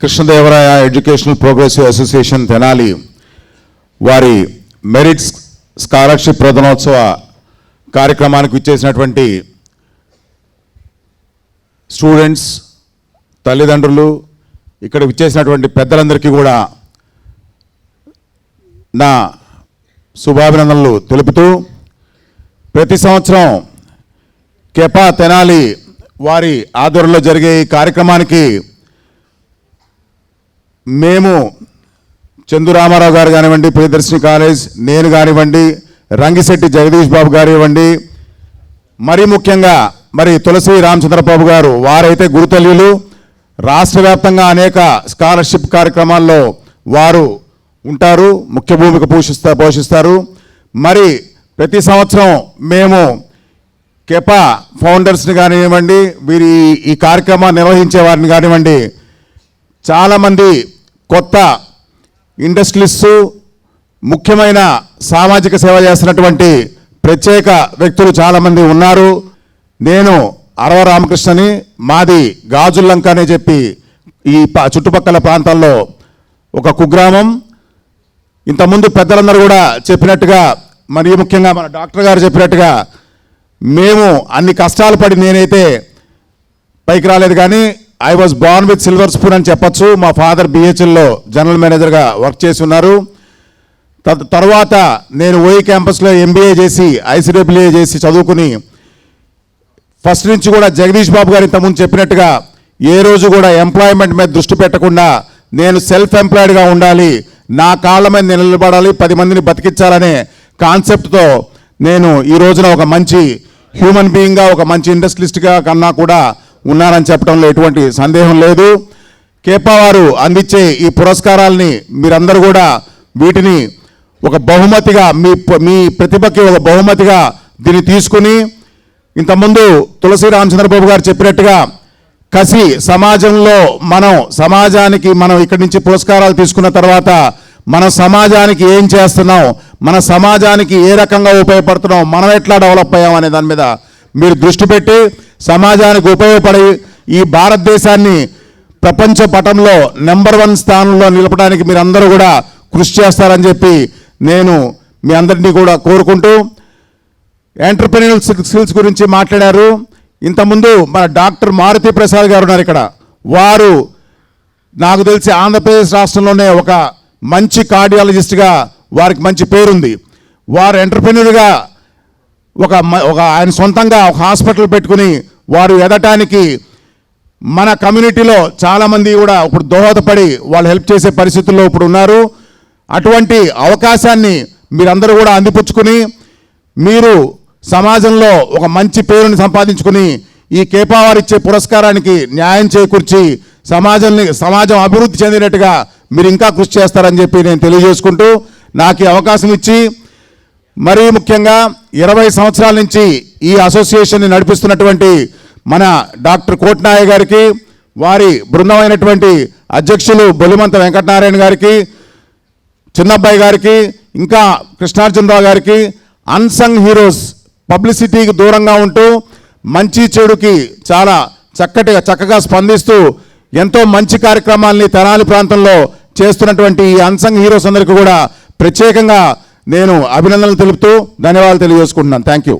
Krishnadevaraya educational progressive association Tenali వారి merits scholarship ప్రధానోత్సవ కార్యక్రమానికి ఇచ్చేసినటువంటి స్టూడెంట్స్ తల్లిదండ్రులు ఇక్కడ ఇచ్చేసినటువంటి పెద్దలందరికీ కూడా నా శుభాభినందనలు తెలుపుతూ ప్రతి సంవత్సరం కెపా తెనాలి వారి ఆధ్వర్యంలో జరిగే ఈ కార్యక్రమానికి మేము చందు రామారావు గారు కానివ్వండి ప్రియదర్శిని కాలేజ్ నేను కానివ్వండి రంగిశెట్టి జగదీష్ బాబు గారు ఇవ్వండి మరీ ముఖ్యంగా మరి తులసి రామచంద్రబాబు గారు వారైతే గురుతల్యులు రాష్ట్ర వ్యాప్తంగా అనేక స్కాలర్షిప్ కార్యక్రమాల్లో వారు ఉంటారు ముఖ్య భూమిక పోషిస్తా పోషిస్తారు. మరి ప్రతి సంవత్సరం మేము కెపా ఫౌండర్స్ని కానివ్వండి వీరి ఈ కార్యక్రమాన్ని నిర్వహించే వారిని కానివ్వండి చాలామంది కొత్త ఇండస్ట్రీస్ ముఖ్యమైన సామాజిక సేవ చేస్తున్నటువంటి ప్రత్యేక వ్యక్తులు చాలామంది ఉన్నారు. నేను అరవ రామకృష్ణని మాది గాజుల్లంక అని చెప్పి ఈ ప- చుట్టుపక్కల ప్రాంతాల్లో ఒక కుగ్రామం. ఇంతకుముందు పెద్దలందరూ కూడా చెప్పినట్టుగా మరి ముఖ్యంగా మన డాక్టర్ గారు చెప్పినట్టుగా మేము అన్ని కష్టాలు పడి నేనైతే పైకి రాలేదు కానీ I was born with silver spoon అని చెప్పొచ్చు. మా ఫాదర్ బిహెచ్ఎల్లో జనరల్ మేనేజర్గా వర్క్ చేసి ఉన్నారు. తర్వాత నేను ఓయి క్యాంపస్లో ఎంబీఏ చేసి ఐసీడబ్ల్యూఏ చేసి చదువుకుని ఫస్ట్ నుంచి కూడా జగదీష్ బాబు గారు ఇంతకుముందు చెప్పినట్టుగా ఏ రోజు కూడా ఎంప్లాయ్మెంట్ మీద దృష్టి పెట్టకుండా నేను సెల్ఫ్ ఎంప్లాయిడ్గా ఉండాలి నా కాళ్ళ మీద నిలబడాలి పది మందిని బతికించాలనే కాన్సెప్ట్తో నేను ఈ రోజున ఒక మంచి హ్యూమన్ బీయింగ్గా ఒక మంచి ఇండస్ట్రియలిస్ట్గా కన్నా కూడా ఉన్నారని చెప్పడంలో ఎటువంటి సందేహం లేదు. కేపావారు అందించే ఈ పురస్కారాల్ని మీరందరూ కూడా వీటిని ఒక బహుమతిగా మీ మీ ప్రతిభకి ఒక బహుమతిగా దీన్ని తీసుకుని ఇంతకుముందు తులసి రామచంద్రబాబు గారు చెప్పినట్టుగా కసి సమాజంలో మనం సమాజానికి మనం ఇక్కడి నుంచి పురస్కారాలు తీసుకున్న తర్వాత మన సమాజానికి ఏం చేస్తున్నాం మన సమాజానికి ఏ రకంగా ఉపయోగపడుతున్నాం మనం ఎట్లా డెవలప్ అయ్యాం అనే దాని మీద మీరు దృష్టి పెట్టి సమాజానికి ఉపయోగపడి ఈ భారతదేశాన్ని ప్రపంచ పటంలో నెంబర్ వన్ స్థానంలో నిలపడానికి మీరు అందరూ కూడా కృషి చేస్తారని చెప్పి నేను మీ అందరినీ కూడా కోరుకుంటూ ఎంటర్ప్రెన్యూర్ స్కిల్స్ గురించి మాట్లాడారు. ఇంతకుముందు మన డాక్టర్ మారుతి ప్రసాద్ గారు ఉన్నారు ఇక్కడ. వారు నాకు తెలిసి ఆంధ్రప్రదేశ్ రాష్ట్రంలోనే ఒక మంచి కార్డియాలజిస్ట్గా వారికి మంచి పేరుంది. వారు ఎంటర్ప్రెన్యూర్గా ఒక మ- ఒక ఆయన సొంతంగా ఒక హాస్పిటల్ పెట్టుకుని వారు ఎదటానికి మన కమ్యూనిటీలో చాలామంది కూడా ఇప్పుడు దోహదపడి వాళ్ళు హెల్ప్ చేసే పరిస్థితుల్లో ఇప్పుడు ఉన్నారు. అటువంటి అవకాశాన్ని మీరందరూ కూడా అందిపుచ్చుకుని మీరు సమాజంలో ఒక మంచి పేరుని సంపాదించుకుని ఈ కేపావారు ఇచ్చే పురస్కారానికి న్యాయం చేకూర్చి సమాజాన్ని సమాజం అభివృద్ధి చెందినట్టుగా మీరు ఇంకా కృషి చేస్తారని చెప్పి నేను తెలియజేసుకుంటూ నాకు ఈ అవకాశం ఇచ్చి మరీ ముఖ్యంగా ఇరవై సంవత్సరాల నుంచి ఈ అసోసియేషన్ని నడిపిస్తున్నటువంటి మన డాక్టర్ కోట్నాయ గారికి వారి బృందమైనటువంటి అధ్యక్షులు బొలిమంత వెంకటనారాయణ గారికి చిన్నబ్బాయి గారికి ఇంకా కృష్ణార్జునరావు గారికి అన్సంగ్ హీరోస్ పబ్లిసిటీకి దూరంగా ఉంటూ మంచి చెడుకి చాలా చక్కటిగా చక్కగా స్పందిస్తూ ఎంతో మంచి కార్యక్రమాల్ని తెనాలి ప్రాంతంలో చేస్తున్నటువంటి ఈ అన్సంగ్ హీరోస్ అందరికీ కూడా ప్రత్యేకంగా నేను అభినందనలు తెలుపుతూ ధన్యవాదాలు తెలియజేసుకుంటున్నాను. Thank you